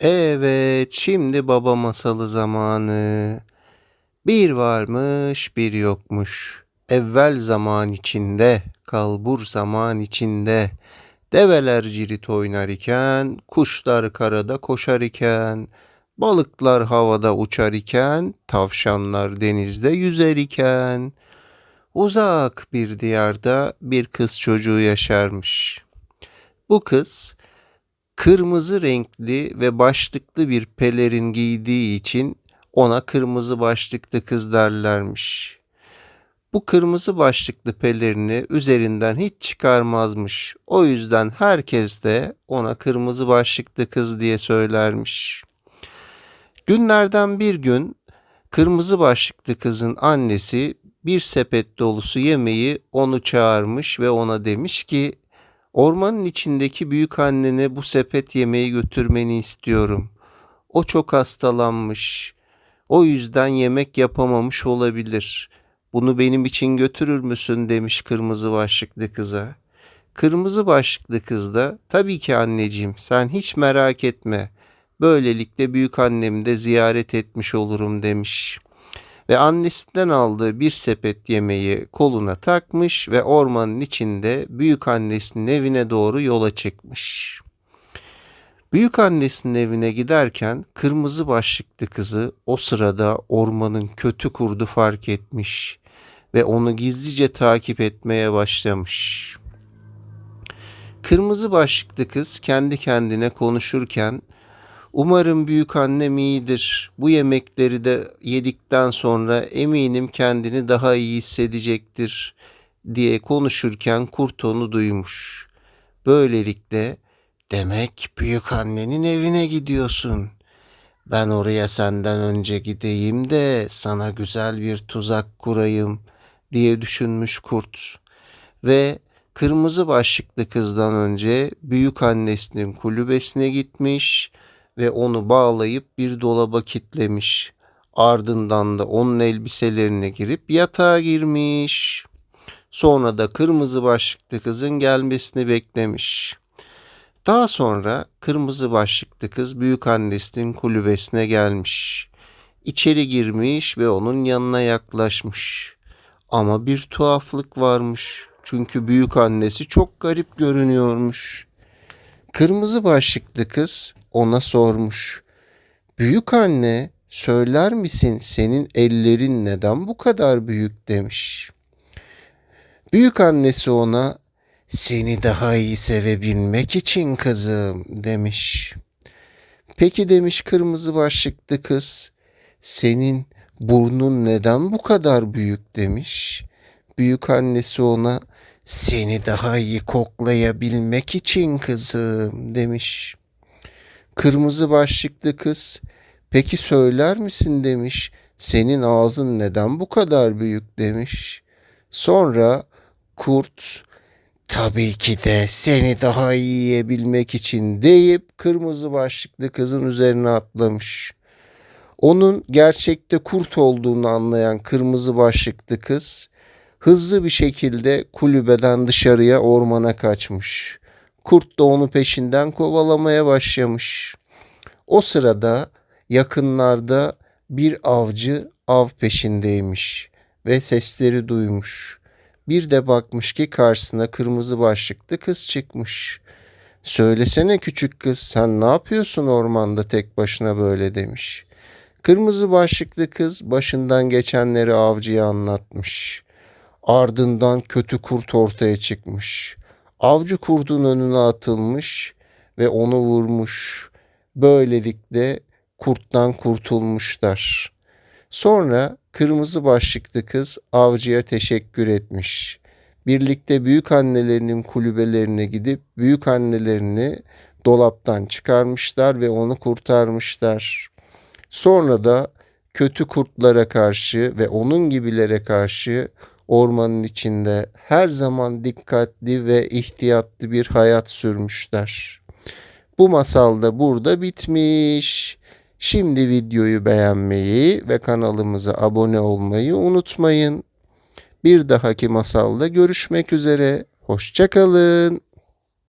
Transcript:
Evet, şimdi baba masalı zamanı. Bir varmış, bir yokmuş. Evvel zaman içinde, kalbur zaman içinde. Develer cirit oynar iken, kuşlar karada koşar iken, balıklar havada uçar iken, tavşanlar denizde yüzer iken. Uzak bir diyarda bir kız çocuğu yaşarmış. Bu kız kırmızı renkli ve başlıklı bir pelerin giydiği için ona kırmızı başlıklı kız derlermiş. Bu kırmızı başlıklı pelerini üzerinden hiç çıkarmazmış. O yüzden herkes de ona kırmızı başlıklı kız diye söylermiş. Günlerden bir gün kırmızı başlıklı kızın annesi bir sepet dolusu yemeği onu çağırmış ve ona demiş ki Ormanın içindeki büyük annene bu sepet yemeği götürmeni istiyorum. O çok hastalanmış. O yüzden yemek yapamamış olabilir. Bunu benim için götürür müsün demiş kırmızı başlıklı kıza. Kırmızı başlıklı kız da tabii ki anneciğim sen hiç merak etme. Böylelikle büyük annemi de ziyaret etmiş olurum demiş ve annesinden aldığı bir sepet yemeği koluna takmış ve ormanın içinde büyük annesinin evine doğru yola çıkmış. Büyük annesinin evine giderken kırmızı başlıklı kızı o sırada ormanın kötü kurdu fark etmiş ve onu gizlice takip etmeye başlamış. Kırmızı başlıklı kız kendi kendine konuşurken Umarım büyük annem iyidir. Bu yemekleri de yedikten sonra eminim kendini daha iyi hissedecektir diye konuşurken kurt onu duymuş. Böylelikle demek büyük annenin evine gidiyorsun. Ben oraya senden önce gideyim de sana güzel bir tuzak kurayım diye düşünmüş kurt. Ve kırmızı başlıklı kızdan önce büyük annesinin kulübesine gitmiş ve onu bağlayıp bir dolaba kitlemiş. Ardından da onun elbiselerine girip yatağa girmiş. Sonra da kırmızı başlıklı kızın gelmesini beklemiş. Daha sonra kırmızı başlıklı kız büyük annesinin kulübesine gelmiş. İçeri girmiş ve onun yanına yaklaşmış. Ama bir tuhaflık varmış. Çünkü büyük annesi çok garip görünüyormuş. Kırmızı başlıklı kız ona sormuş. Büyük anne söyler misin senin ellerin neden bu kadar büyük demiş. Büyük annesi ona seni daha iyi sevebilmek için kızım demiş. Peki demiş kırmızı başlıklı kız senin burnun neden bu kadar büyük demiş. Büyük annesi ona seni daha iyi koklayabilmek için kızım demiş. Kırmızı başlıklı kız peki söyler misin demiş. Senin ağzın neden bu kadar büyük demiş. Sonra kurt tabii ki de seni daha iyi yiyebilmek için deyip kırmızı başlıklı kızın üzerine atlamış. Onun gerçekte kurt olduğunu anlayan kırmızı başlıklı kız hızlı bir şekilde kulübeden dışarıya ormana kaçmış. Kurt da onu peşinden kovalamaya başlamış. O sırada yakınlarda bir avcı av peşindeymiş ve sesleri duymuş. Bir de bakmış ki karşısına kırmızı başlıklı kız çıkmış. Söylesene küçük kız sen ne yapıyorsun ormanda tek başına böyle demiş. Kırmızı başlıklı kız başından geçenleri avcıya anlatmış. Ardından kötü kurt ortaya çıkmış. Avcı kurdun önüne atılmış ve onu vurmuş. Böylelikle kurttan kurtulmuşlar. Sonra kırmızı başlıklı kız avcıya teşekkür etmiş. Birlikte büyük annelerinin kulübelerine gidip büyük annelerini dolaptan çıkarmışlar ve onu kurtarmışlar. Sonra da kötü kurtlara karşı ve onun gibilere karşı ormanın içinde her zaman dikkatli ve ihtiyatlı bir hayat sürmüşler. Bu masal da burada bitmiş. Şimdi videoyu beğenmeyi ve kanalımıza abone olmayı unutmayın. Bir dahaki masalda görüşmek üzere. Hoşçakalın.